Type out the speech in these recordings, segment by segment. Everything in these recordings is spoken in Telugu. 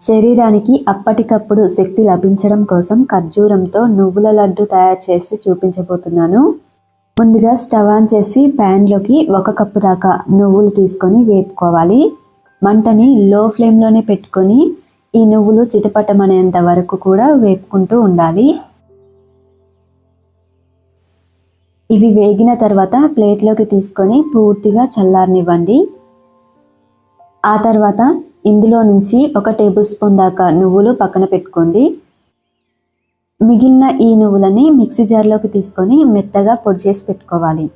శరీరానికి అప్పటికప్పుడు శక్తి లభించడం కోసం ఖర్జూరంతో నువ్వుల లడ్డు తయారు చేసి చూపించబోతున్నాను. ముందుగా స్టవ్ ఆన్ చేసి ప్యాన్లోకి ఒక కప్పు దాకా నువ్వులు తీసుకొని వేపుకోవాలి. మంటని లో ఫ్లేమ్లోనే పెట్టుకొని ఈ నువ్వులు చిటపటమనేంత వరకు కూడా వేపుకుంటూ ఉండాలి. ఇవి వేగిన తర్వాత ప్లేట్లోకి తీసుకొని పూర్తిగా చల్లారనివ్వండి. ఆ తర్వాత ఇందులో నుంచి ఒక టేబుల్ స్పూన్ దాకా నువ్వులు పక్కన పెట్టుకోండి. మిగిలిన ఈ నువ్వులని మిక్సీ జార్లోకి తీసుకొని మెత్తగా పొడి చేసి పెట్టుకోవాలి.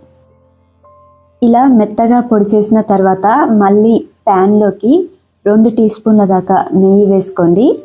ఇలా మెత్తగా పొడి చేసిన తర్వాత మళ్ళీ ప్యాన్లోకి రెండు టీ స్పూన్ల దాకా నెయ్యి వేసుకోండి.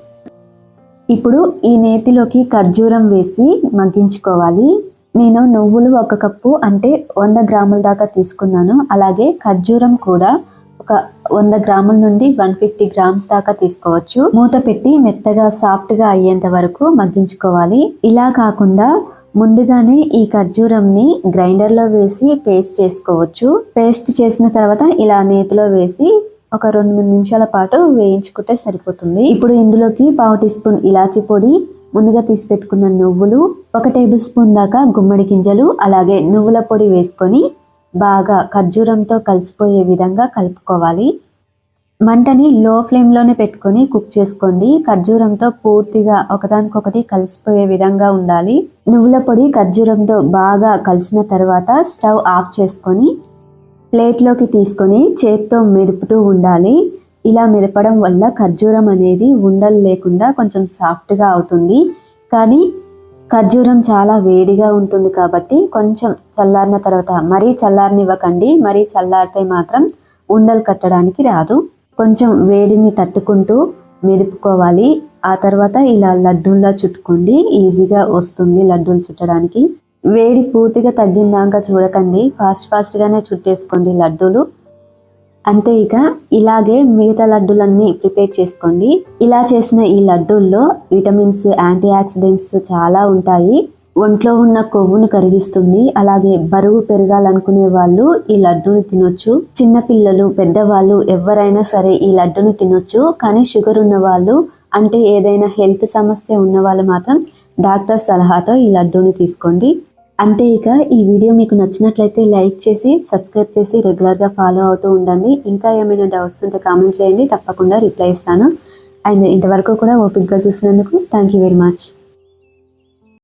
ఇప్పుడు ఈ నేతిలోకి ఖర్జూరం వేసి మగ్గించుకోవాలి. నేను నువ్వులు ఒక కప్పు అంటే వంద గ్రాముల దాకా తీసుకున్నాను. అలాగే ఖర్జూరం కూడా ఒక వంద గ్రాముల నుండి వన్ ఫిఫ్టీ గ్రామ్స్ దాకా తీసుకోవచ్చు. మూత పెట్టి మెత్తగా సాఫ్ట్గా అయ్యేంత వరకు మగ్గించుకోవాలి. ఇలా కాకుండా ముందుగానే ఈ ఖర్జూరంని గ్రైండర్లో వేసి పేస్ట్ చేసుకోవచ్చు. పేస్ట్ చేసిన తర్వాత ఇలా నేతిలో వేసి ఒక రెండు మూడు నిమిషాల పాటు వేయించుకుంటే సరిపోతుంది. ఇప్పుడు ఇందులోకి పావు టీ స్పూన్ ఇలాచి పొడి ముందుగా తీసి పెట్టుకున్న నువ్వులు ఒక టేబుల్ స్పూన్ దాకా గుమ్మడి గింజలు అలాగే నువ్వుల పొడి వేసుకొని బాగా ఖర్జూరంతో కలిసిపోయే విధంగా కలుపుకోవాలి. మంటని లో ఫ్లేమ్లోనే పెట్టుకొని కుక్ చేసుకోండి. ఖర్జూరంతో పూర్తిగా ఒకదానికొకటి కలిసిపోయే విధంగా ఉండాలి. నువ్వుల పొడి ఖర్జూరంతో బాగా కలిసిన తర్వాత స్టవ్ ఆఫ్ చేసుకొని ప్లేట్లోకి తీసుకొని చేత్తో మెదుపుతూ ఉండాలి. ఇలా మెదపడం వల్ల ఖర్జూరం అనేది ఉండలు లేకుండా కొంచెం సాఫ్ట్గా అవుతుంది. కానీ ఖర్జూరం చాలా వేడిగా ఉంటుంది కాబట్టి కొంచెం చల్లారిన తర్వాత మరీ చల్లారనివ్వకండి. మరీ చల్లారితే మాత్రం ఉండలు కట్టడానికి రాదు. కొంచెం వేడిని తట్టుకుంటూ మెదుపుకోవాలి. ఆ తర్వాత ఇలా లడ్డూల్లా చుట్టుకోండి. ఈజీగా వస్తుంది లడ్డూలు చుట్టడానికి. వేడి పూర్తిగా తగ్గిందాక చూడకండి. ఫాస్ట్ ఫాస్ట్గానే చుట్టేసుకోండి లడ్డూలు. అంతే ఇక ఇలాగే మిగతా లడ్డూలన్నీ ప్రిపేర్ చేసుకోండి. ఇలా చేసిన ఈ లడ్డూల్లో విటమిన్స్ యాంటీ ఆక్సిడెంట్స్ చాలా ఉంటాయి. ఒంట్లో ఉన్న కొవ్వును కరిగిస్తుంది. అలాగే బరువు పెరగాలనుకునే వాళ్ళు ఈ లడ్డూని తినొచ్చు. చిన్నపిల్లలు పెద్దవాళ్ళు ఎవరైనా సరే ఈ లడ్డూని తినొచ్చు. కానీ షుగర్ ఉన్న వాళ్ళు అంటే ఏదైనా హెల్త్ సమస్య ఉన్న వాళ్ళు మాత్రం డాక్టర్ సలహాతో ఈ లడ్డూని తీసుకోండి. అంతే ఇక ఈ వీడియో మీకు నచ్చినట్లయితే లైక్ చేసి సబ్స్క్రైబ్ చేసి రెగ్యులర్గా ఫాలో అవుతూ ఉండండి. ఇంకా ఏమైనా డౌట్స్ ఉంటే కామెంట్ చేయండి. తప్పకుండా రిప్లై ఇస్తాను. అండ్ ఇంతవరకు కూడా ఓపిక్గా చూసినందుకు థ్యాంక్ యూ వెరీ మచ్.